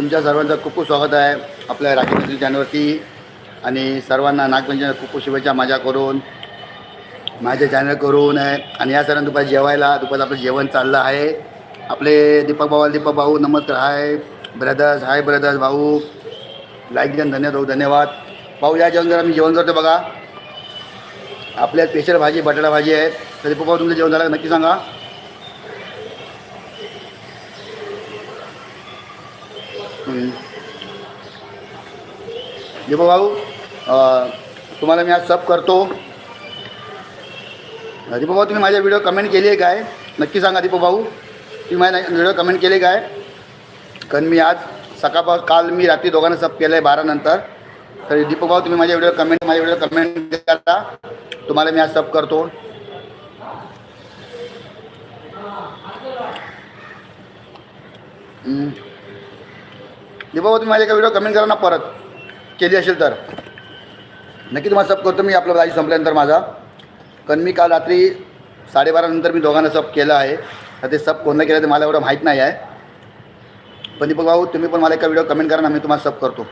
तुमच्या सर्वांचं खूप खूप स्वागत आहे आपल्या राखी मित्र चॅनलवरती आणि सर्वांना नागपंचमीच्या खूप खूप शुभेच्छा माझ्या करून माझ्या चॅनल करून आहे. आणि या सर्वांना दुपारी जेवायला दुपारचं आपलं जेवण चाललं आहे. आपले दीपक भाऊ दीपक भाऊ नमस्कार हाय. ब्रदर्स हाय ब्रदर्स भाऊ. लाईक द्या धन्यवाद भाऊ धन्यवाद. भाऊ या जेवण जरा मी जेवण करतो बघा. आपल्या स्पेशल भाजी बटाटा भाजी आहे. तर दीपक भाऊ तुमचं जेवण झालं नक्की सांगा. हम्म. भाऊ तुम्हाला मी आज सब करतो. दीपक भाऊ तुम्ही माझ्या व्हिडिओ कमेंट केली आहे काय? नक्की सांगा दीपक भाऊ. तुम्ही माझ्या व्हिडिओ कमेंट केले काय? कारण मी आज सकाळपासून काल मी रात्री दोघांना सब केलं आहे बारानंतर तर दीपक भाऊ तुम्ही माझ्या व्हिडिओ कमेंट माझ्या व्हिडिओ कमेंट करता तुम्हाला मी आज सब करतो. हम्म. दीपक तुम्ही माझ्या एका व्हिडिओ कमेंट करा ना परत. केली असेल तर. नक्की तुम्हाला सब करतो मी आपलं लाईव्ह संपल्यानंतर माझा. कारण मी काल रात्री साडेबारानंतर मी दोघांना सब केलं आहे. तर ते सब कोणतं केलं ते मला एवढं माहीत नाही आहे. पण दीपक भाऊ तुम्ही पण मला एका व्हिडिओ कमेंट करा ना मी तुम्हाला सब करतो.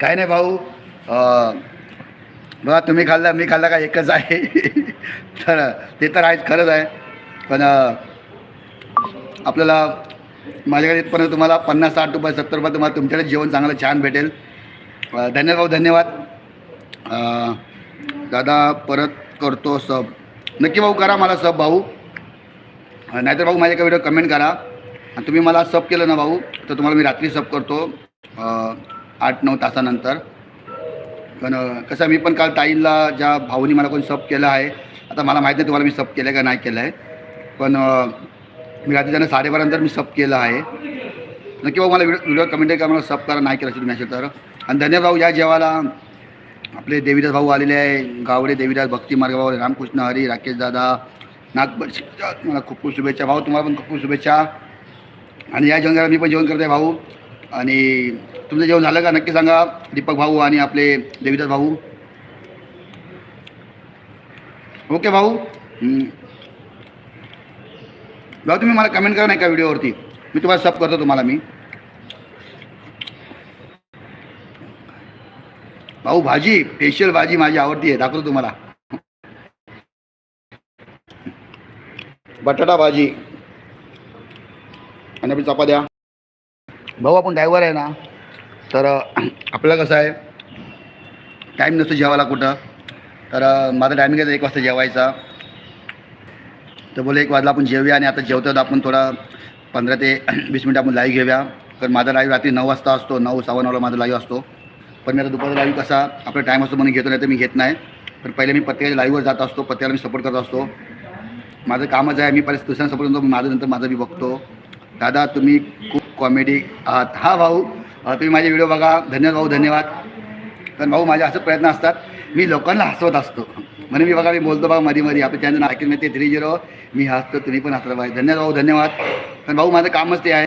काय नाही भाऊ बघा तुम्ही खाल्लं मी खाल्लं का एकच आहे. तर ते तर आहेच खरंच आहे. पण आपल्याला माझ्याकडे इथपर्यंत तुम्हाला पन्नास साठ रुपये सत्तर रुपये तुम्हाला तुमच्याकडे जेवण चांगलं छान भेटेल. धन्यवाद भाऊ धन्यवाद. दादा परत करतो सब. नक्की भाऊ करा मला सब भाऊ. नाहीतर भाऊ माझ्या व्हिडिओ कमेंट करा. आणि तुम्ही मला सब केलं ना भाऊ तर तुम्हाला मी रात्री सब करतो. आठ नऊ तासानंतर. पण कसं आहे, मी पण काल ताईला ज्या भाऊनी मला कोणी सब केलं आहे आता मला माहीत नाही तुम्हाला मी सब केलं आहे का नाही केलं आहे पण मी रात्री त्यांना साडेबारानंतर मी सब केलं आहे. नक्की भाऊ मला व्हिडिओ व्हिडिओ कमेंट करा मला सब करा नाही केलं असेल तुम्ही असेल तर. आणि धन्यवाद भाऊ या जेवाला आपले देवीदास भाऊ आलेले आहे गावडे देवीदास भक्ती मार्ग भाऊ रामकृष्ण हरी राकेश दादा नागपूर मला खूप खूप शुभेच्छा. भाऊ तुम्हाला पण खूप खूप शुभेच्छा. आणि या जेवण मी पण जेवण करते भाऊ. आणि तुमचं जेवण झालं का? नक्की सांगा. दीपक भाऊ आणि आपले देवीदास भाऊ. ओके भाऊ. भाऊ तुम्ही मला कमेंट करा नाही का व्हिडिओवरती? मी तुम्हाला सब करतो तुम्हाला मी. भाऊ भाजी स्पेशल भाजी माझी आवडती आहे दाखवतो तुम्हाला. बटाटा भाजी. आणि आपली चपात्या. भाऊ आपण ड्रायव्हर आहे ना तर आपलं आपल्याला कसं आहे टाईम नसतो जेवायला कुठं. तर माझा टायमिंग आहे एक वाजता जेवायचा. तर बोले एक वाजला आपण जेवूया आणि आता जेवतात आपण थोडा पंधरा ते वीस मिनटं आपण लाईव्ह घेऊया. कारण माझा लाईव्ह रात्री नऊ वाजता असतो नऊ सव्वा नऊला माझा लाईव्ह असतो. पण मी आता दुपारचा लाईव्ह कसा आपला टाईम असतो म्हणून घेतो नाही तर मी घेत नाही. पण पहिले मी प्रत्येकाच्या लाईव्हवर जात असतो प्रत्येकाला मी सपोर्ट करत असतो. माझं कामच आहे मी पहिले दुसऱ्यांना सपोर्ट करतो माझं नंतर माझं मी बघतो. दादा तुम्ही खूप कॉमेडी आहात हा भाऊ तुम्ही माझे व्हिडिओ बघा. धन्यवाद भाऊ धन्यवाद. कारण भाऊ माझे असं प्रयत्न असतात मी लोकांना हसवत असतो. म्हणून मी बघा मी बोलतो बघा मध्ये मध्ये आपल्या चॅनल ऐकून ते थ्री झिरो मी हसतो तुम्ही पण हसलं पाहिजे धन्यवाद भाऊ धन्यवाद. कारण भाऊ माझं कामच ते आहे.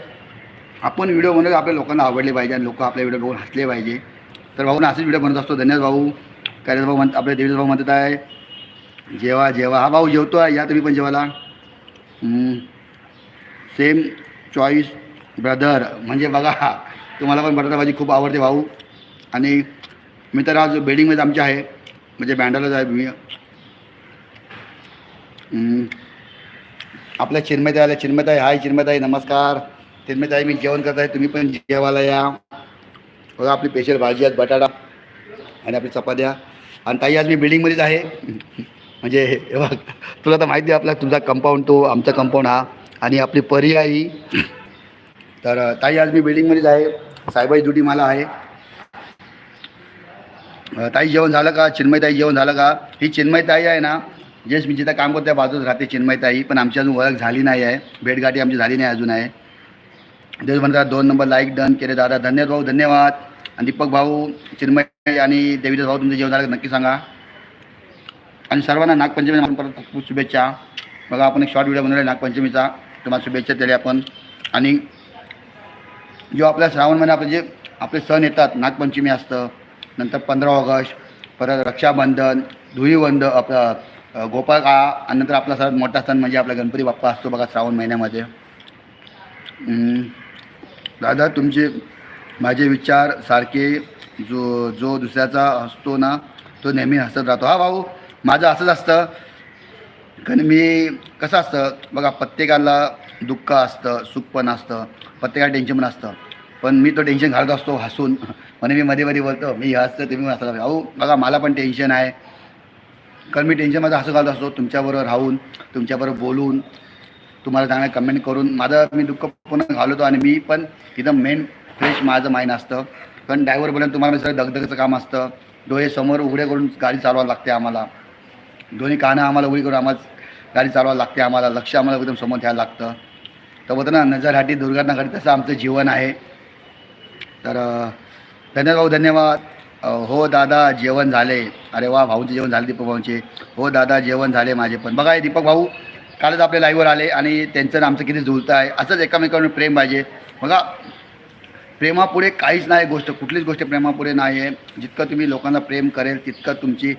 आपण व्हिडिओ बनवतो आपल्या लोकांना आवडले पाहिजे आणि लोक आपल्या व्हिडिओ बघून हसले पाहिजे. तर भाऊ असेच व्हिडिओ बनवत असतो. धन्यवाद भाऊ. कैलास भाऊ म्हणत आपल्या देवीदास भाऊ म्हणत आहे. जेवा जेवा. हा भाऊ जेवतो आहे या तुम्ही पण जेवायला. सेम चॉईस ब्रदर म्हणजे बघा तुम्हाला पण बटाटा भाजी खूप आवडते भाऊ. आणि मी तर आज बिल्डिंगमध्ये आमच्या आहे. म्हणजे बँडालाच आहे मी. आपल्या चिन्मयताई आल्या चिन्मयताई हाय चिन्मयताई नमस्कार. चिन्मयताई मी जेवण करत आहे. तुम्ही पण जेवायला या. बघा आपली स्पेशल भाजी आहेत बटाटा आणि आपली चपात्या. आणि ताई आज मी बिल्डिंगमध्येच आहे. म्हणजे हे तुला तर माहिती आहे आपला तुझा कंपाऊंड तो आमचा कंपाऊंड हा. आणि आपली परी आई. तर ताई आज मी बिल्डिंगमध्येच आहे. साहेबाई ड्युटी मला आहे. ताई जेवण झालं का? चिन्मयताई जेवण झालं का? ही चिन्मयताई आहे ना जेस मी जिथं काम करतो त्या बाजूच राहते चिन्मयताई पण आमची अजून ओळख झाली नाही आहे. भेटगाठी आमची झाली नाही अजून आहे. देश म्हणतात दोन नंबर लाईक डन केले दादा. धन्यवाद भाऊ धन्यवाद. आणि दीपक भाऊ चिन्मय आणि देवीदास भाऊ तुमचं जेवण झालं का? नक्की सांगा. आणि सर्वांना नागपंचमी आपण परत खूप खूप शुभेच्छा. बघा आपण एक शॉर्ट व्हिडिओ बनवला नागपंचमीचा. तुम्हाला शुभेच्छा दिल्या आपण. आणि जो आपल्या श्रावण महिना आपले जे आपले सण येतात नागपंचमी असतं नंतर पंधरा ऑगस्ट परत रक्षाबंधन धुळीवंद आपला गोपाळकाळा आणि नंतर आपला सर्वात मोठा सण म्हणजे आपला गणपती बाप्पा असतो बघा श्रावण महिन्यामध्ये. दादा तुमचे माझे विचार सारखे जो जो दुसऱ्याचा असतो ना तो नेहमी हसत राहतो. हा भाऊ माझं असंच असतं. कारण मी कसं असतं बघा प्रत्येकाला दुःख असतं सुख पण असतं प्रत्येकाला टेन्शन पण असतं. पण मी तो टेन्शन घालत असतो हसून. म्हणे मी मध्ये मध्ये बोलतो मी हसतं तुम्ही हसला अहो बघा मला पण टेन्शन आहे. कारण मी टेन्शन माझं हसू घालत असतो तुमच्याबरोबर राहून तुमच्याबरोबर बोलून तुम्हाला चांगलं कमेंट करून. माझं मी दुःख पूर्ण घालवतो आणि मी पण एकदम मेन फ्रेश माझं माइंड असतं. कारण ड्रायव्हरपर्यंत तुम्हाला सगळं दगदगचं काम असतं. डोळे समोर उघडे करून गाडी चालवायला लागते आम्हाला. दोन्ही कानं आम्हाला उघडी करून आम्हाला गाडी चालवायला लागते आम्हाला. लक्ष आम्हाला एकदम समोर घ्यायला लागतं. तर होतं ना नजरहाटी दुर्घटना तसं आमचं जीवन आहे. तर धन्यवाद भाऊ धन्यवाद. हो दादा जेवण झाले. अरे वा भाऊंचे जेवण झाले दीपक भाऊंचे. हो दादा जेवण झाले माझे पण. बघा दीपक भाऊ कालच आपल्या लाईव्हवर आले आणि त्यांचं ना आमचं किती जुळतं आहे. असंच एकामेकांवर प्रेम पाहिजे. बघा प्रेमापुढे काहीच नाही गोष्ट कुठलीच गोष्ट प्रेमापुढे नाही आहे जितकं तुम्ही लोकांना प्रेम करेल तितकं तुमची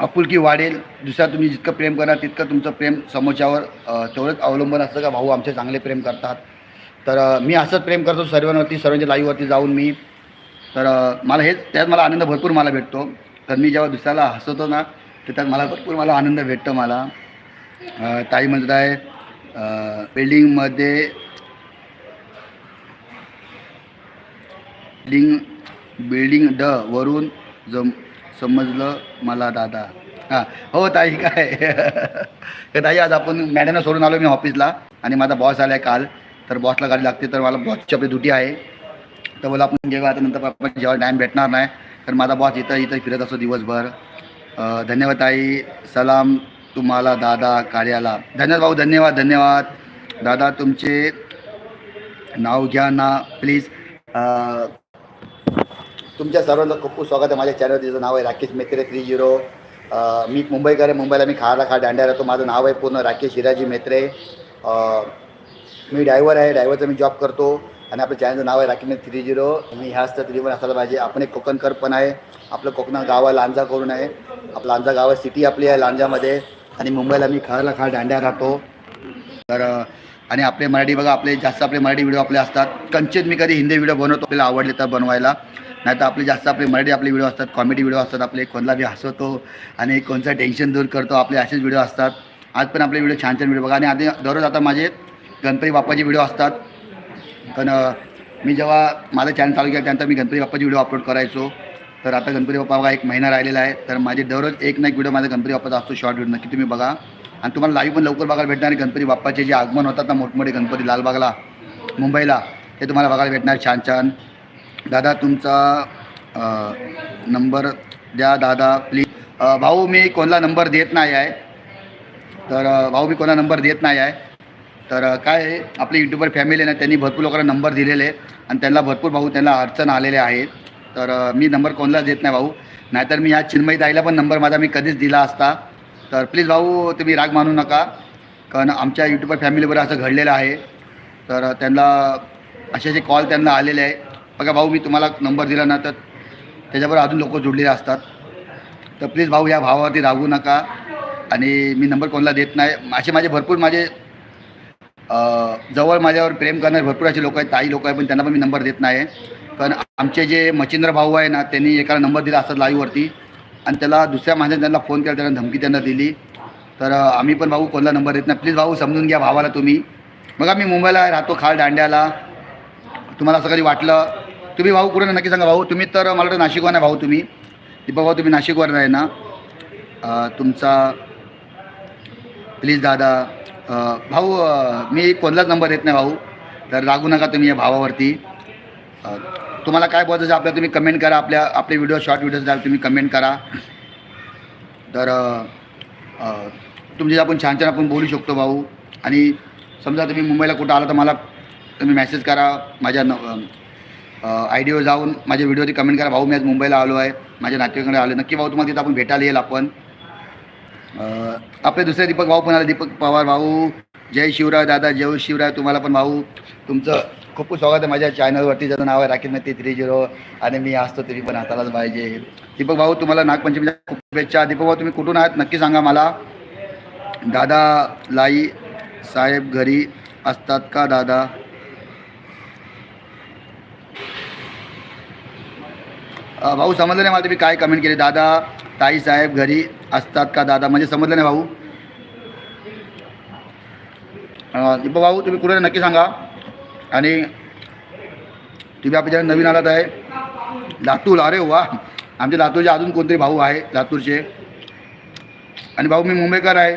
आपुलकी वाढेल दुसऱ्या तुम्ही जितकं प्रेम करणार तितकं तुमचं प्रेम समोरच्यावर तेवढंच अवलंबून असतं का? भाऊ आमचे चांगले प्रेम करतात. तर मी असंच प्रेम करतो सर्वांवरती सर्वांच्या लाईव्हवरती जाऊन मी. तर मला हेच त्यात मला आनंद भरपूर मला भेटतो. तर मी जेव्हा दुसऱ्याला हसवतो ना तर त्यात मला भरपूर मला आनंद भेटतो मला. ताई म्हणत आहे बिल्डिंगमध्ये बिल्डिंग बिल्डिंग ड वरून जम समजलं मला दादा. हां. हो ताई काय? ताई आज आपण मॅडमला सोडून आलो मी ऑफिसला आणि माझा बॉस आला आहे काल. तर बॉसला गाडी लागते तर मला बॉसची आपली ड्युटी आहे. तर बोला आपण जेव्हा आता नंतर आपण जेव्हा टाईम भेटणार नाही तर माझा बॉस इथं इथं फिरत असतो दिवसभर. धन्यवाद ताई. सलाम तुम्हाला दादा कार्याला. धन्यवाद भाऊ धन्यवाद धन्यवाद. दादा तुमचे नाव घ्या ना प्लीज तुमच्या सर्वांचं खूप खूप स्वागत आहे. माझ्या चॅनल तिचं नाव आहे राकेश मेत्रे थ्री झिरो मी मुंबईकर आहे. मुंबईला मी खायला खा दांड्या राहतो. माझं नाव आहे पूर्ण राकेश हिराजी मेत्रे. मी ड्रायव्हर आहे. ड्रायव्हरचा मी जॉब करतो. आणि आपल्या चॅनलचं नाव आहे राकेश थ्री झिरो मी ह्या असतं तरी पण असायला पाहिजे. आपण एक कोकणकर पण आहे. आपलं कोकणा गाव आहे लांजा करून आहे. आपलं लांजा गाव आहे सिटी आपली आहे लांजामध्ये. आणि मुंबईला मी खायला खा दांड्या राहतो. तर आणि आपले मराठी बघा आपले जास्त आपले मराठी व्हिडिओ आपले असतात. कंचित मी कधी हिंदी व्हिडिओ बनवतो आपल्याला आवडले तर बनवायला. नाही तर आपले जास्त आपले मराठी आपले व्हिडिओ असतात कॉमेडी व्हिडिओ असतात आपले कोणला बी हसवतो आणि कोणचं टेन्शन दूर करतो आपले असेच व्हिडिओ असतात. आज पण आपले व्हिडिओ छान छान व्हिडिओ बघा. आणि आधी दररोज आता माझे गणपती बाप्पाचे व्हिडिओ असतात. पण मी जेव्हा माझं चॅनल चालू केलं त्यानंतर मी गणपती बाप्पाचे व्हिडिओ अपलोड करायचो. तर आता गणपती बाप्पा बघा एक महिना राहिलेला आहे. तर माझे दररोज एक ना एक व्हिडिओ माझा गणपती बाप्पाचा असतो शॉर्ट व्हिडिओ नक्की तुम्ही बघा. आणि तुम्हाला लाईव्ह पण लवकर बघायला भेटणार. गणपती बाप्पाचे जे आगमन होतात ना मोठमोठे गणपती लालबागला मुंबईला ते तुम्हाला बघायला भेटणार छान छान. दादा तुमचा नंबर द्या दादा प्लीज भाऊ मी कोणाला नंबर देत नाही आहे. तर भाऊ मी कोणाला नंबर देत नाही आहे. तर काय आपली आपले फॅमिली आहे ना त्यांनी भरपूर लोकांना नंबर दिलेले आहे आणि त्यांना भरपूर भाऊ त्यांना अडचण आलेले आहेत तर मी नंबर कोणाला देत नाही भाऊ. नाहीतर मी ह्या चिन्मयी ताईला पण नंबर माझा मी कधीच दिला असता. तर प्लीज भाऊ तुम्ही राग मानू नका. कारण आमच्या यूट्यूबर फॅमिलीवर असं घडलेलं आहे. तर त्यांना असे जे कॉल त्यांना आलेले आहे. बघा भाऊ मी तुम्हाला नंबर दिला ना तर त्याच्याबरोबर अजून लोक जोडलेले असतात. तर प्लीज भाऊ या भावावरती रागू नका. आणि मी नंबर कोणाला देत नाही. असे माझे भरपूर माझे जवळ माझ्यावर प्रेम करणारे भरपूर असे लोक आहेत ताई लोक आहेत पण त्यांना पण मी नंबर देत नाही कारण आमचे जे मच्छिंद्र भाऊ आहे ना त्यांनी एकाला नंबर दिला असतात लाईव्हवरती आणि त्याला दुसऱ्या माणसाने त्यांना फोन केला त्यांना धमकी त्यांना दिली. तर आम्ही पण भाऊ कोणाला नंबर देत नाही. प्लीज भाऊ समजून घ्या भावाला तुम्ही. बघा मी मुंबईला राहतो खाल दांड्याला. तुम्हाला असं कधी वाटलं? तुम्ही भाऊ कुठे नक्की सांगा भाऊ. तुम्ही तर मला वाटतं नाशिकवर आहे भाऊ तुम्ही. दीपक भाऊ तुम्ही नाशिकवर आहे ना. तुमचा प्लीज दादा भाऊ मी कोणलाच नंबर देत नाही भाऊ. तर लागू नका तुम्ही या भावावरती. तुम्हाला काय बोलायचं आपल्या तुम्ही कमेंट करा. आपल्या आपले व्हिडिओ शॉर्ट व्हिडिओज द्याल तुम्ही कमेंट करा. तर अ, तुमचे आपण छान छान आपण बोलू शकतो भाऊ. आणि समजा तुम्ही मुंबईला कुठं आला तर मला तुम्ही मेसेज करा. माझ्या न आय डीवर जाऊन माझ्या व्हिडिओवरती कमेंट करा. भाऊ मी आज मुंबईला आलो आहे. माझ्या नातेवाईकडे आलो नक्की भाऊ तुम्हाला तिथं आपण भेटायला येईल आपण. आपले दुसरे दीपक भाऊ पण आले. दीपक पवार भाऊ जय शिवराय दादा जय शिवराय तुम्हाला पण भाऊ. तुमचं खूप खूप स्वागत आहे माझ्या चॅनलवरती ज्याचं नाव आहे राकेश मेहती थ्री झिरो आणि मी असतो तरी पण हातालाच पाहिजे. दीपक भाऊ तुम्हाला नागपंचमीच्या खूप शुभेच्छा. दीपक भाऊ तुम्ही कुठून आहात? नक्की सांगा मला. दादा लाई साहेब घरी असतात का दादा? भाऊ समजलं नाही मला तुम्ही काय कमेंट केली? दादा ताई साहेब घरी असतात का दादा? म्हणजे समजलं नाही भाऊ. अ, भाऊ तुम्ही कुठे नक्की सांगा. आणि तुम्ही आपल्या नवीन आलात आहे. लातूर अरे वा. आमच्या लातूरचे अजून कोणतरी भाऊ आहे लातूरचे? आणि भाऊ मी मुंबईकर आहे.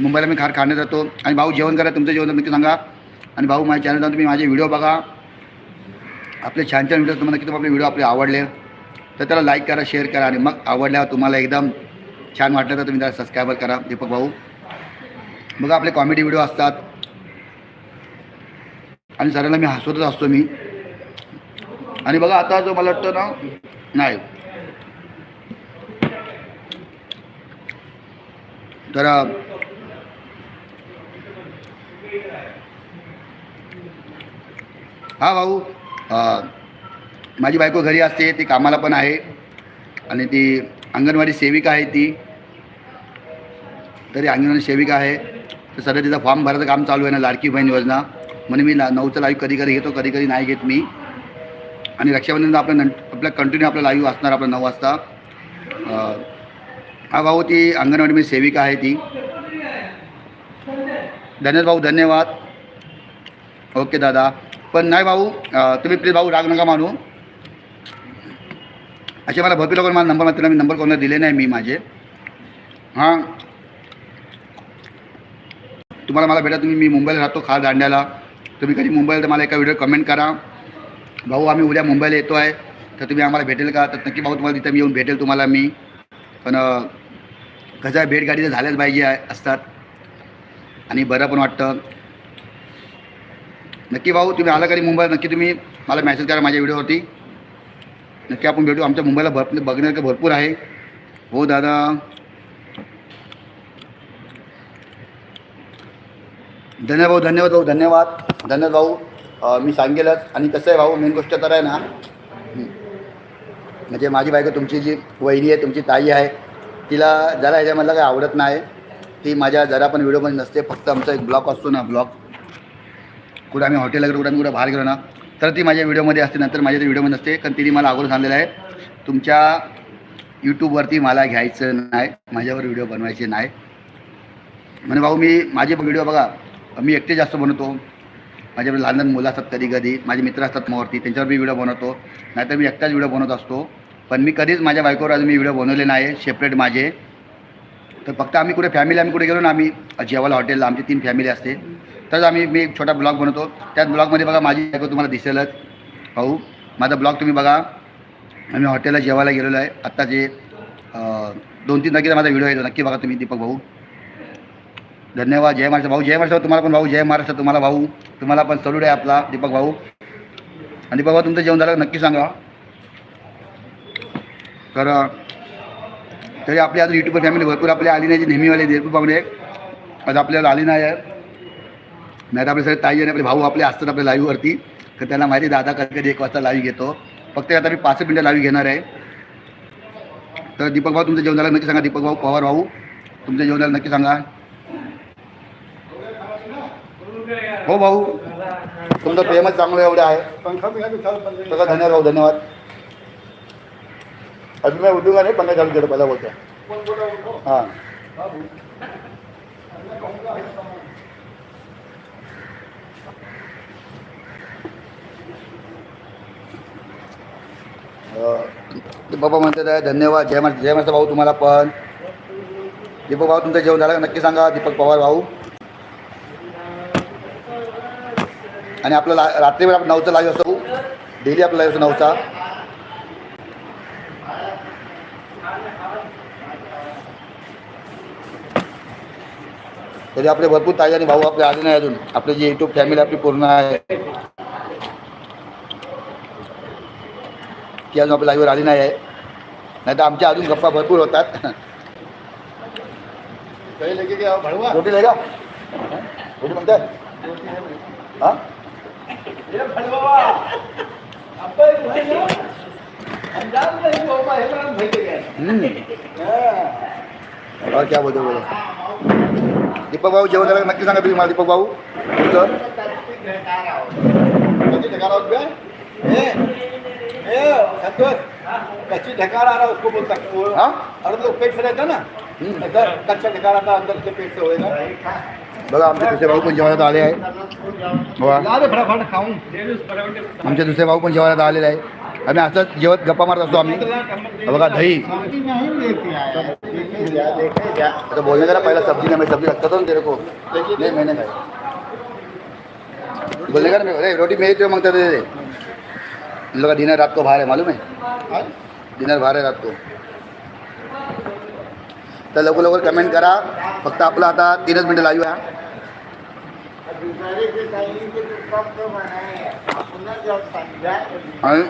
मुंबईला मी खार खाण्यात जातो. आणि भाऊ जेवण करा तुमचं जेवण नक्की सांगा. आणि भाऊ माझ्या चॅनलला तुम्ही माझे व्हिडिओ बघा. आपले छान छान व्हिडिओ तुम्हाला किती तुम्हाला आपले व्हिडिओ आपले आवडले तर त्याला लाईक करा शेअर करा आणि मग आवडल्यावर तुम्हाला एकदम छान वाटलं तर तुम्ही त्याला सबस्क्राईबर करा दीपक भाऊ. बघा आपले कॉमेडी व्हिडिओ असतात. आणि सरांना मी हसवतच असतो मी. आणि बघा आता जो मला वाटतं ना नाही. तर हा भाऊ. माझी बायको घरी असते ती कामाला पण आहे आणि ती अंगणवाडी सेविका आहे ती. तरी अंगणवाडी सेविका आहे. तर सध्या तिचा फॉर्म भरायचं काम चालू आहे ना लाडकी बहीण योजना. म्हणून मी ला नऊचं लाईव्ह कधी कधी घेतो कधी कधी नाही घेत मी. आणि रक्षाबंधनचा आपलं नं आपलं कंटिन्यू आपलं लाईव्ह असणार आपलं नऊ वाजता. हा भाऊ ती अंगणवाडीमध्ये सेविका आहे ती. धन्यवाद भाऊ धन्यवाद. ओके दादा. पण नाही भाऊ तुम्ही प्लीज भाऊ राग नका मानू असे मला भरपूर लोकांना मला नंबर मात्र मी नंबर कोणाला दिले नाही मी माझे. हां. तुम्हाला मला भेटा तुम्ही मी मुंबईला राहतो खास दांड्याला. तुम्ही कधी मुंबईला तर मला एका व्हिडिओ कमेंट करा. भाऊ आम्ही उद्या मुंबईला येतो आहे तर तुम्ही आम्हाला भेटेल का? तर नक्की भाऊ तुम्हाला तिथं मी येऊन भेटेल तुम्हाला मी. पण कसं आहे भेटगाडी तर झाल्याच पाहिजे असतात. आणि बरं पण वाटतं. नक्की भाऊ तुम्ही आला कधी मुंबईला? नक्की तुम्ही मला मेसेज करा माझ्या व्हिडिओवरती नक्की आपण भेटू. आमच्या मुंबईला भर बघण्यासारखं भरपूर आहे. हो दादा. धन्यवाद भाऊ धन्यवाद भाऊ धन्यवाद. धन्यवाद भाऊ. मी सांगेलच. आणि कसं आहे भाऊ मेन गोष्ट तर आहे ना म्हणजे माझी बायको तुमची जी वहिनी आहे तुमची ताई आहे तिला जरा याच्यामधला काही आवडत नाही. ती माझ्या जरा पण व्हिडिओमध्ये नसते. फक्त आमचा एक ब्लॉग असतो ना ब्लॉग कुठं आम्ही हॉटेल वगैरे कुठं आम्ही कुठं बाहेर गेलो ना तर ती माझ्या व्हिडिओमध्ये असते नंतर माझ्या व्हिडिओमध्ये नसते कारण तिने मला अगोदर सांगलेलं आहे तुमच्या यूट्यूबवरती मला घ्यायचं नाही माझ्यावर व्हिडिओ बनवायचे नाही. म्हणे भाऊ मी माझे व्हिडिओ बघा मी एकटे जास्त बनवतो माझ्याकडे लहान लहान मुलं असतात कधी कधी माझे मित्र असतात मोवरती त्यांच्यावर मी व्हिडिओ बनवतो नाहीतर मी एकटाच व्हिडिओ बनवत असतो पण मी कधीच माझ्या बायकोवर आज मी व्हिडिओ बनवले नाही सेपरेट माझे. तर फक्त आम्ही कुठे फॅमिली आम्ही कुठे गेलो ना आम्ही जेवायला हॉटेलला आमची तीन फॅमिली असते. तर आम्ही मी एक छोटा ब्लॉग बनवतो. त्या ब्लॉगमध्ये बघा माझी बायको तुम्हाला दिसेलच. भाऊ माझा ब्लॉग तुम्ही बघा. आम्ही हॉटेलला जेवायला गेलेलो आहे. आत्ता जे दोन तीन तारखेला माझा व्हिडिओ येतो. नक्की बघा तुम्ही दीपक भाऊ. धन्यवाद. जय महाराष्ट्र भाऊ. जय महाराष्ट्र तुम्हाला पण भाऊ. जय महाराष्ट्र तुम्हाला भाऊ. तुम्हाला पण सलूड आहे आपला दीपक भाऊ. आणि दीपक भाऊ तुमचं जेवण झालं नक्की सांगा. तर तरी आपली आज युट्यूबर फॅमिली भरपूर आपल्या आली नाही जी नेहमीवाले भरपूर पाहुणे आज आपल्याला आली नाही आहे. नाही तर आपले सगळे ताई आणि आपले भाऊ आपले असतात आपल्या लाईव्हवरती तर त्यांना माहिती आहे, दादा कधी कधी एक वाजता लाईव्ह घेतो. फक्त आता मी पाच मिनटं लाईव्ह घेणार आहे. तर दीपक भाऊ तुमचं जेवण झालं नक्की सांगा. दीपक भाऊ पवार भाऊ तुमचं जेवण झालं नक्की सांगा. हो भाऊ तुमचं प्रेमच चांगलं एवढं आहे. तसा धन्यवाद भाऊ धन्यवाद. अजून मैं उद्योग नाही पंधरा चालू केलं पहिला बोलतो हां. बाबा म्हणतात आहे धन्यवाद जय महाराज जय महाराज भाऊ तुम्हाला पण. दीपक भाऊ तुमचं जेवण झालं नक्की सांगा दीपक पवार भाऊ. आणि आपलं ला रात्रीवर आपण नऊचा लाईव्ह असतो. डेली आपला लाईव्ह असतो नऊचा. तरी आपले भरपूर ताई आणि भाऊ आपले आले नाही अजून. आपली जी युट्यूब फॅमिली आपली पूर्ण आहे. ती अजून आपल्या लाईव्हवर आली नाही आहे. नाही तर आमच्या अजून गप्पा भरपूर होतात. रोटी रोटी हा? हम्म. और क्या बोलतो बोला दीपक भाऊ जेवण झालं का? नक्की सांगा तुम्ही मला दीपक भाऊ तुमचं कच्ची ढकारा रहा उसको बोल सकते हो हाँ? और लोग पेट से रहता ना. हम्म. ऐसा कच्चा ढकारा था अंदर से पेट से होएगा बघा आमचे दुसरे भाऊ पण जेवायला आले आहे. आमचे दुसरे भाऊ पण जेवायला आलेले आहे. आम्ही असंच जेवत गप्पा मारत असतो आम्ही. बघा दही. तो बोलने का ना पहला सब्जी नहीं सब्जी था ना तेरे को नहीं मैंने खाई बोलने का रोटी मेरी तो मांगता थे इन लोग का डिनर रात को बाहर है मालूम है? डिनर बाहर आहे रात को। तर लवकर लवकर कमेंट करा फक्त आपलं आता तीनच मिनटं लाईव्ह आहे आणि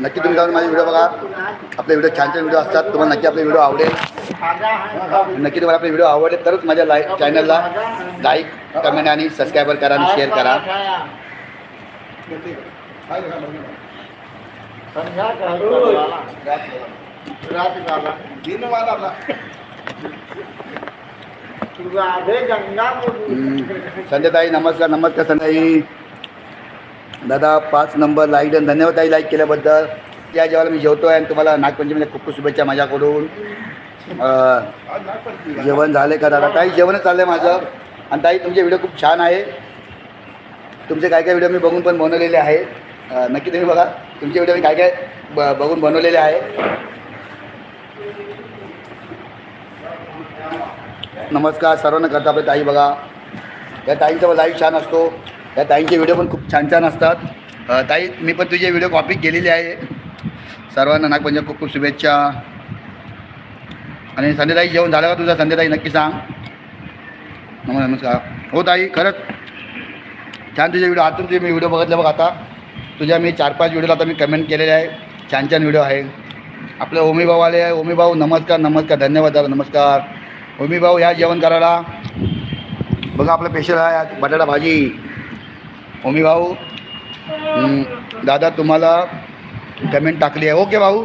नक्की तुम्ही जाऊन माझे व्हिडिओ बघा। आपले व्हिडिओ छान छान व्हिडिओ असतात तुम्हाला नक्की आपले व्हिडिओ आवडेल. नक्की तुम्हाला आपले व्हिडिओ आवडले तरच माझ्या लाईक चॅनलला लाईक कमेंट आणि सबस्क्राईबर करा आणि शेअर करा. हम्म. संध्याताई नमस्कार नमस्कार संध्याताई दादा पाच नंबर लाईक आणि धन्यवाद ताई लाईक केल्याबद्दल. या जेवायला मी जेवतो आहे आणि तुम्हाला नागपंचमीच्या खूप खूप शुभेच्छा माझ्याकडून. जेवण झाले का दादा? ताई जेवणच चाललं आहे माझं. आणि ताई तुमचे व्हिडिओ खूप छान आहे. तुमचे काय काय व्हिडिओ मी बघून पण बनवलेले आहे. नक्की तुम्ही बघा. तुमचे व्हिडिओ मी काय काय ब बघून बनवलेले आहे. नमस्कार सर्वांना करता आपल्या ताई बघा. या ताईंचा पण लाईव्ह छान असतो. या ताईंचे व्हिडिओ पण खूप छान छान असतात. ताई मी पण तुझे व्हिडिओ कॉपी केलेली आहे. सर्वांना नागपंचम खूप खूप शुभेच्छा. आणि संध्याताई जेवण झालं का तुझा? संध्याताई नक्की सांग. नम नमस्कार. हो ताई खरंच छान तुझे व्हिडिओ आतून तुझे मी व्हिडिओ बघितले बघ आता. तुझ्या मी चार पाच व्हिडिओला आता मी कमेंट केलेले आहे. छान छान व्हिडिओ आहे. आपले ओमी भाऊ आले आहे. ओमी भाऊ नमस्कार नमस्कार धन्यवाद दादा नमस्कार. ओमी भाऊ या जेवण करायला. बघा आपलं स्पेशल आहे बटाटा भाजी. ओमी भाऊ दादा तुम्हाला कमेंट टाकली आहे. ओके भाऊ.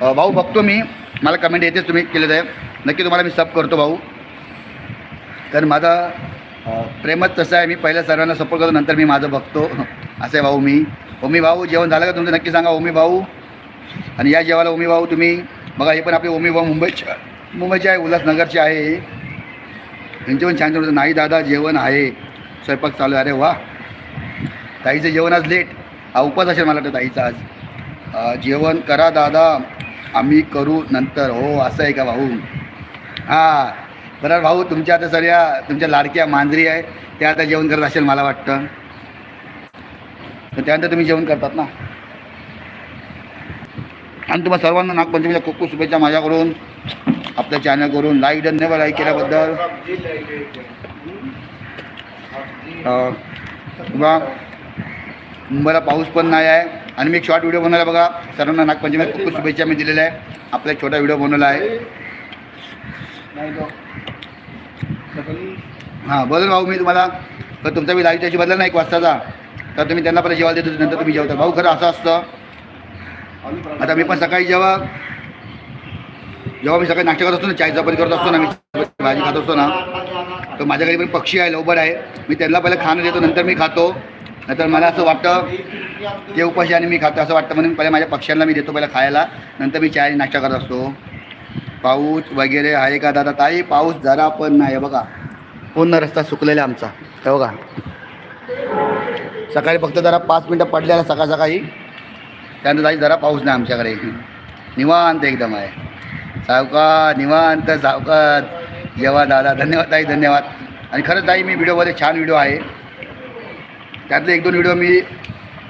भाऊ बघतो मी. मला कमेंट येतेच तुम्ही केलेलं. आहे नक्की तुम्हाला मी सब करतो भाऊ. तर माझा प्रेमच तसं आहे. मी पहिल्या सर्वांना सपोर्ट करतो नंतर मी माझं बघतो. असं आहे भाऊ मी. ओमी भाऊ जेवण झालं का तुमचं? नक्की सांगा ओमी भाऊ. आणि या जेवायला ओमी भाऊ तुम्ही. बघा हे पण आपले ओमी भाऊ मुंबईच्या मुंबईचे आहे उल्हासनगरचे आहे. यांचे पण छान छान होतं नाही दादा जेवण आहे. स्वयंपाक चालू आहे. अरे वा. ताईचं जेवण आज लेट हा उपास असेल मला वाटतं ताईचा आज. जेवण करा दादा. आम्ही करू नंतर. हो असं आहे का भाऊ? हां. बरं भाऊ तुमच्या आता सर्या तुमच्या लाडक्या मांजरी आहे त्या आता जेवण करत असेल मला वाटतं. तर त्यानंतर तुम्ही जेवण करतात ना. आणि तुम्हाला सर्वांना नागपंचमीच्या खूप खूप शुभेच्छा माझ्याकडून आपल्या चॅनलकडून. लाईक धन्यवाद लाईक केल्याबद्दल. किंवा मुंबईला पाऊस पण नाही आहे. आणि मी एक शॉर्ट व्हिडिओ बनवला बघा. सर्वांना नागपंचमी खूप खूप शुभेच्छा मी दिलेल्या आहे. आपला छोटा व्हिडिओ बनवला आहे. हां बोला भाऊ मी तुम्हाला तर तुमचा मी लाईव्ह त्याची बदल नाही एक वाजताचा. तर तुम्ही त्यांना पहिला जेवायला देतो नंतर तुम्ही जेवता. भाऊ खरं असं असतं. आता मी पण सकाळी जेव्हा जेव्हा मी सकाळी नाश्ता करत असतो ना चाय चपाती करत असतो ना मी भाजी खात असतो ना तर माझ्या घरी पण पक्षी आहे लवबर आहे. मी त्यांना पहिलं खाणं देतो नंतर मी खातो. नाहीतर मला असं वाटतं ते उपाशी आणि मी खातो असं वाटतं म्हणून पहिल्या माझ्या पक्ष्यांना मी देतो पहिला खायला. नंतर मी चाय नाश्ता करत असतो. पाऊस वगैरे आहे का दादा? ताई पाऊस जरा पण नाही आहे बघा. पूर्ण रस्ता सुकलेला आहे आमचा. हे बघा. सकाळी फक्त जरा पाच मिनटं पडलेला सकाळ सकाळी. त्यानंतर ताई जरा पाऊस नाही आमच्याकडे. निवांत एकदम आहे. सावका निवांत सावका जेव्हा दादा धन्यवाद ताई धन्यवाद. आणि खरंच ताई मी व्हिडिओमध्ये छान व्हिडिओ आहे. त्यातले एक दोन व्हिडिओ मी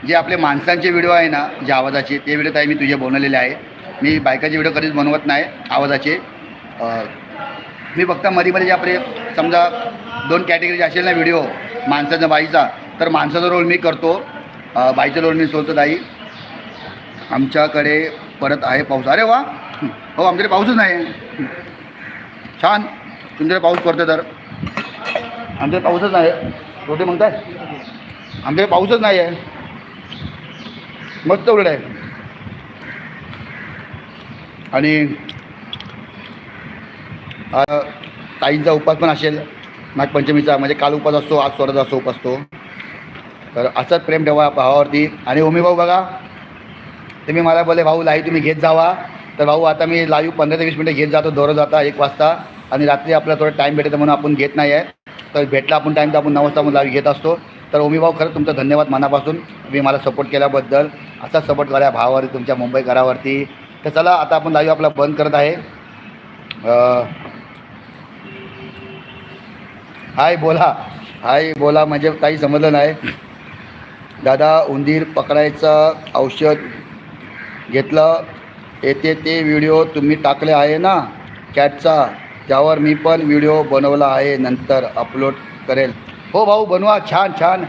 जे आपले माणसांचे व्हिडिओ आहे ना जे आवाजाचे ते व्हिडिओ ताई मी तुझे बनवलेले आहे. मी बायकाचे व्हिडिओ कधीच बनवत नाही आवाजाचे. मी फक्त मध्येमध्ये जे आपले समजा दोन कॅटेगरीचे असेल ना व्हिडिओ माणसाचा बाईचा तर माणसाचा रोल मी करतो. बाईचा रोल मी सोडतो दाई आमच्याकडे परत आहे पाऊस. अरे वा! हो आमच्याकडे पाऊसच नाही. छान. तुमच्याकडे पाऊस पडतो तर. आमच्याकडे पाऊसच नाही आहे रोटी म्हणताय आमच्याकडे पाऊसच नाही आहे मस्त उलट आहे. आणि ताईंचा उपास पण असेल नागपंचमीचा म्हणजे काल उपास असतो आज स्वराचा असतो उपास असतो. तर असंच प्रेम ठेवा भावावरती. आणि ओमी भाऊ बघा तुम्ही मला बोले भाऊ लाईव्ह तुम्ही घेत जावा. तर भाऊ आता मी लाईव्ह पंधरा ते वीस मिनटं घेत जातो दररोज जाता एक वाजता. आणि रात्री आपल्याला थोडं टाईम भेटतं म्हणून आपण घेत नाही आहे तर भेटला आपण टाईम तर आपण नऊ वाजता आपण लाईव्ह घेत असतो. तर ओमी भाऊ खरंच तुमचा धन्यवाद मनापासून. तुम्ही मला सपोर्ट केल्याबद्दल. असाच सपोर्ट करा भावावरती तुमच्या मुंबई घरावरती. तर चला आता आपण लाईव्ह आपला बंद करत आहे. हाय बोला. हाय बोला म्हणजे काही समजलं नाही. दादा उंदीर पकडायचं औषध घेतलं. येते ते व्हिडिओ तुम्ही टाकले आहे ना कॅटचा त्यावर मी पण व्हिडिओ बनवला आहे नंतर अपलोड करेल. हो भाऊ बनवा. छान छान.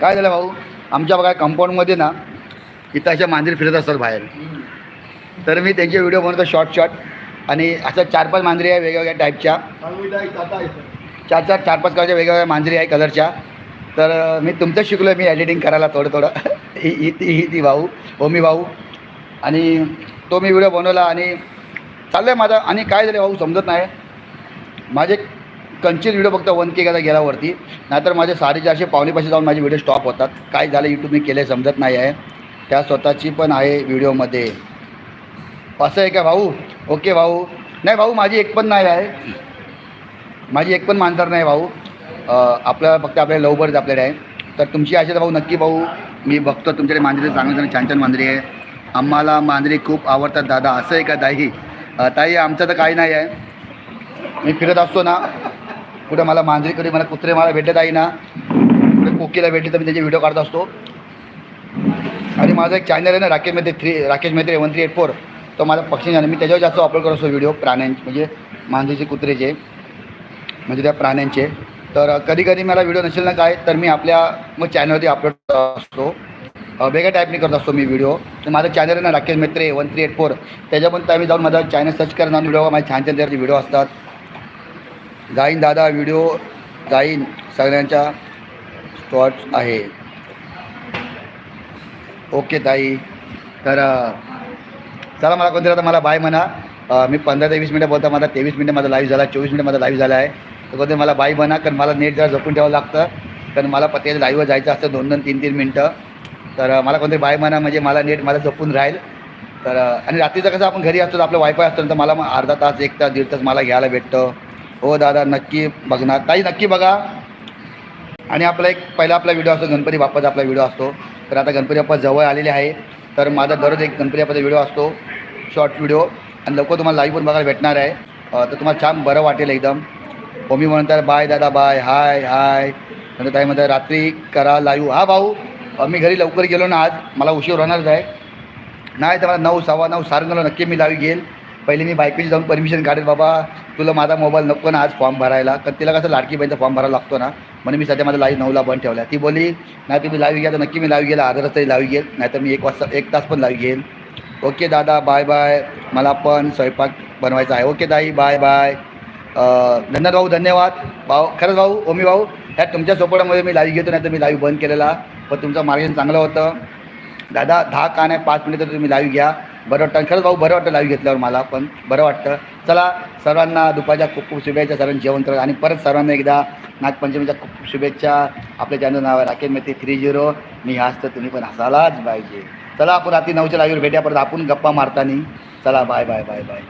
काय झालं भाऊ? आमच्या बघा कंपाऊंडमध्ये ना इथं अशा मांजरी फिरत असतात बाहेर. तर मी त्यांचे व्हिडिओ बनवतो शॉर्ट शॉर्ट आणि अशा चार पाच मांजरी आहे वेगवेगळ्या टाईपच्या चार चार चार पाच कलरच्या वेगवेगळ्या मांजरी आहे कलरच्या तर मी तुमचं शिकलो आहे मी एडिटिंग करायला थोडं थोडं ही ती ही ती भाऊ ओमी भाऊ. आणि तो मी व्हिडिओ बनवला आणि चाललं आहे माझा. आणि काय झालं भाऊ समजत नाही. माझे कंचित व्हिडिओ फक्त वन के गेला गेल्यावरती नाहीतर माझे साडेचारशे पावणेपाशे जाऊन माझे व्हिडिओ स्टॉप होतात. काय झालं यूट्यूबने केले समजत नाही आहे. त्या स्वतःची पण आहे व्हिडिओमध्ये. असं आहे का भाऊ? ओके भाऊ. नाही भाऊ माझी एक पण नाही आहे. माझी एक पण मांजर नाही भाऊ. आपल्या फक्त आपल्या लवबर्ड आपल्याकडे आहे. तर तुमची आशा भाऊ नक्की भाऊ. मी बघतो तुमच्याकडे मांजरी चांगली चांगली छान छान मांजरी आहे. आम्हाला मांजरी खूप आवडतात दादा. असं आहे का ताई? ताई आमचं तर काही नाही आहे. मी फिरत असतो ना. कुठं मला मांजरी कधी मला कुत्रे मला भेटत आहे ना. कुठे कोकीला भेटले तर मी त्याचे व्हिडिओ काढत असतो. आणि माझा एक चॅनल आहे ना Rakesh Metre three Rakesh Metre one three eight four तो माझा पक्षी चॅनल मी त्याच्यावर जास्त अपलोड करत असतो व्हिडिओ प्राण्यांचे म्हणजे मांजरीचे कुत्रेचे म्हणजे त्या प्राण्यांचे. तर कधी कधी मला व्हिडिओ नसेल ना काय तर मी आपल्या मग चॅनलवरती अपलोड करत असतो. वेगळ्या टाईपने करत असतो मी व्हिडिओ तर माझं चॅनल आहे ना Rakesh Metre one three eight four त्याच्या पण तुम्ही जाऊन माझा चॅनल सर्च करा व्हिडिओ माझे छान छान त्याचे व्हिडिओ असतात. जाईन दादा व्हिडिओ जाईन. सगळ्यांच्या स्टॉट्स आहे ओके ताई. तर चला मला कोणतरी आता मला बाय म्हणा. मी पंधरा ते वीस मिनटं बोलता माझा तेवीस मिनटं माझा लाईव्ह झाला चोवीस मिनटं माझा लाईव्ह झाला आहे तर कोणतरी मला बाय म्हणा कारण मला नेट जरा जपून ठेवावं लागतं. कारण मला पत्ते लाईव्हवर जायचं असतं दोन दोन तीन तीन मिनटं. तर मला कोणतरी बाय म्हणा म्हणजे मला नेट मला जपून राहील. तर आणि रात्रीचं कसं आपण घरी असतो तर आपलं वायफाय असतं तर मला मग अर्धा तास एक तास दीड तास मला घ्यायला भेटतं. हो दादा नक्की बघणार. ताई नक्की बघा. आणि आपला एक पहिला आपला व्हिडिओ असतो गणपती बाप्पाचा आपला व्हिडिओ असतो. तर आता गणपती बाप्पा जवळ आलेले आहे. तर माझा दररोज एक गणपती बाप्पाचा व्हिडिओ असतो. शॉर्ट व्हिडिओ आणि लवकर तुम्हाला लाईव्ह पण बघायला भेटणार आहे. तर तुम्हाला छान बरं वाटेल एकदम. मी म्हणतात बाय दादा बाय हाय हाय. नंतर ताई म्हणतात रात्री करा लाईव्ह हा भाऊ मी घरी लवकर गेलो ना आज. मला उशीर होणारच आहे. नाही तर मला नऊ सव्वा नऊ सारं नक्की मी लाईव्ह घेईल पहिले मी बायकोची जाऊन परमिशन काढेल बाबा तुला माझा मोबाईल नको ना आज फॉर्म भरायला. कारण तिला कसं लाडकी बहिणीचा फॉर्म भरायला लागतो ना म्हणून मी सध्या माझा लाईव्ह नऊला बंद ठेवला ती बोली नाही तुम्ही लाईव्ह घ्या तर नक्की मी लाईव्ह गेला अर्धा तरी लाईव्ह घेईल. नाहीतर मी एक वाजता एक तास पण लाईव्ह घेईल ओके दादा बाय बाय मला पण स्वयंपाक बनवायचा आहे. ओके ताई बाय बाय धन्यवाद भाऊ धन्यवाद. भाऊ खरंच भाऊ ओमी भाऊ ह्या तुमच्या सपोर्टामध्ये मी लाईव्ह घेतो नाही तर मी लाईव्ह बंद केलेला. पण तुमचं मार्गदर्शन चांगलं होतं. दादा दहा का नाही पाच मिनिटं तर तुम्ही लाईव्ह घ्या. बरं वाटतं. खरंच भाऊ बरं वाटतं लाईव्ह घेतल्यावर मला पण. बरं वाटतं. चला सर्वांना दुपारच्या खूप खूप शुभेच्छा सर्वांनी जेवण करत आणि परत सर्वांना एकदा नागपंचमीच्या खूप खूप शुभेच्छा. आपल्या चॅनल नाव आहे राकेश मेथी थ्री झिरो मी हसतं तुम्ही पण हसायलाच पाहिजे. चला आपण रात्री नऊच्या लाईव्हवर भेट्या. परत आपण गप्पा मारतानी. चला बाय बाय बाय बाय